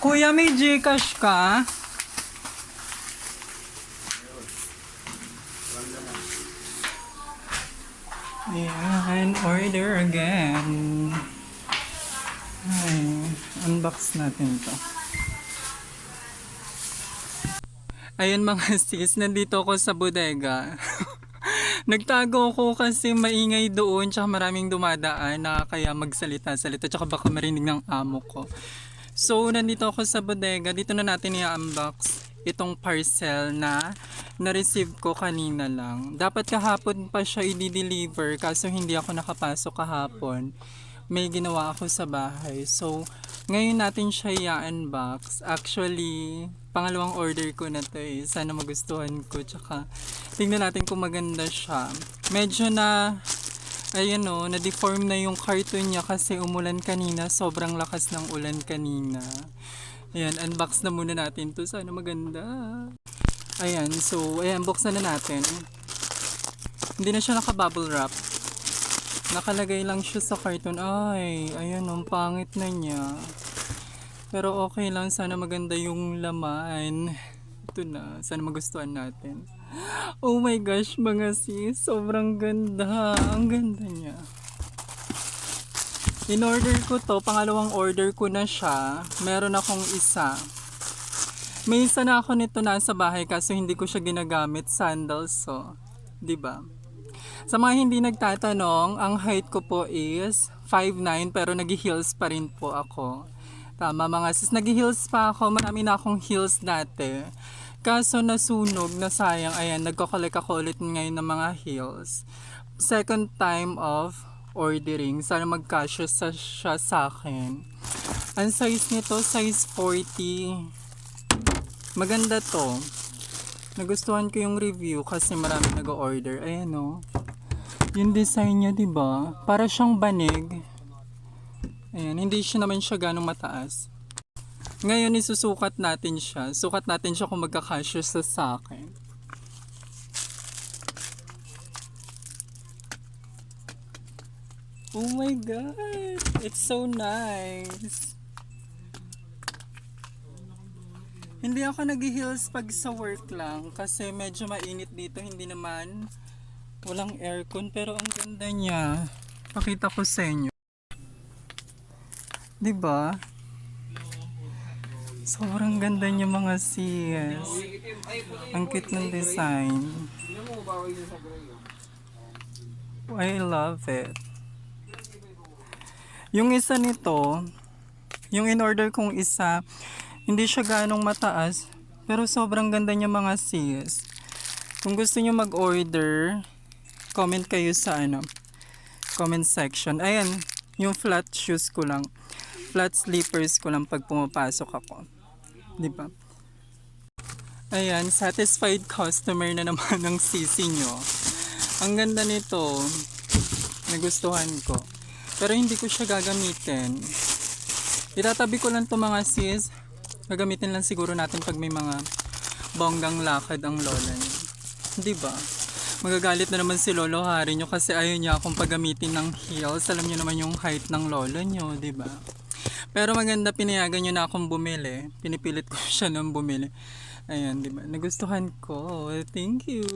Kuya, may Gcash ka? Ayan, order again. Ay, unbox natin to. Ayun mga sis, nandito ako sa bodega. Nagtago ako kasi maingay doon tsaka maraming dumadaan na kaya magsalita-salita tsaka baka marinig ng amo ko. So, nandito ako sa bodega. Dito na natin i-unbox itong parcel na na-receive ko kanina lang. Dapat kahapon pa siya i-deliver kaso hindi ako nakapasok kahapon. May ginawa ako sa bahay. So, ngayon natin siya i-unbox. Actually, pangalawang order ko na to eh. Sana magustuhan ko. Tsaka, tingnan natin kung maganda siya. Medyo na, ayun o, na-deform na yung carton niya kasi umulan kanina. Sobrang lakas ng ulan kanina. Ayan, unbox na muna natin to. Sana maganda. Ayan, so, ayan, buksan na natin. Hindi na siya naka-bubble wrap. Nakalagay lang siya sa carton. Ay, ayan, ang pangit na niya. Pero okay lang, sana maganda yung laman. Ito na, sana magustuhan natin. Oh my gosh, mga sis, sobrang ganda. Ang ganda niya. In-order ko to, pangalawang order ko na siya. Meron akong isa. May isa na ako nito nasa bahay kaso hindi ko siya ginagamit sandals so, 'di ba? Sa mga hindi nagtatanong, ang height ko po is 5'9 pero nag-heels pa rin po ako. Tama mga sis, nag-heels pa ako. Marami na akong heels dati. Kaso nasunog na sayang. Ayan, nagko-collect ako ulit ngayon ng mga heels. Second time of ordering. Sana magkasya sa, siya sa akin. Ang size nito, size 40. Maganda to. Nagustuhan ko yung review kasi marami nag-order. Ayan o. Yung design niya, di ba? Para siyang banig. Ayan, hindi siya naman siya ganong mataas. Ngayon, isusukat natin siya. Sukat natin siya kung magkakasya sa sa akin. Oh my God! It's so nice! Hindi ako nag-heels pag sa work lang kasi medyo mainit dito. Hindi naman walang aircon pero ang ganda niya. Pakita ko sa inyo. 'Di ba? Sobrang ganda niya mga sis. Ang cute ng design. I love it. Yung isa nito, yung in-order kong isa, hindi siya ganong mataas, pero sobrang ganda niya mga sis. Kung gusto niyo mag-order, comment kayo sa ano, comment section. Ayan, yung flat shoes ko lang. Flat slippers ko lang pag pumapasok ako. 'Di ba? Ayan, satisfied customer na naman ng sisi nyo. Ang ganda nito. Nagustuhan ko. Pero hindi ko siya gagamitin. Itatabi ko lang to mga sis. Gagamitin lang siguro natin pag may mga bonggang lakad ang lola niya. Di ba? Magagalit na naman si Lolo Hari nyo kasi ayaw niya akong paggamitin ng heels. Alam niyo naman yung height ng lolo nyo, di ba? Pero maganda pinayagan niyo na akong bumili. Pinipilit ko siya nang bumili. Ayan, di ba? Nagustuhan ko. Thank you.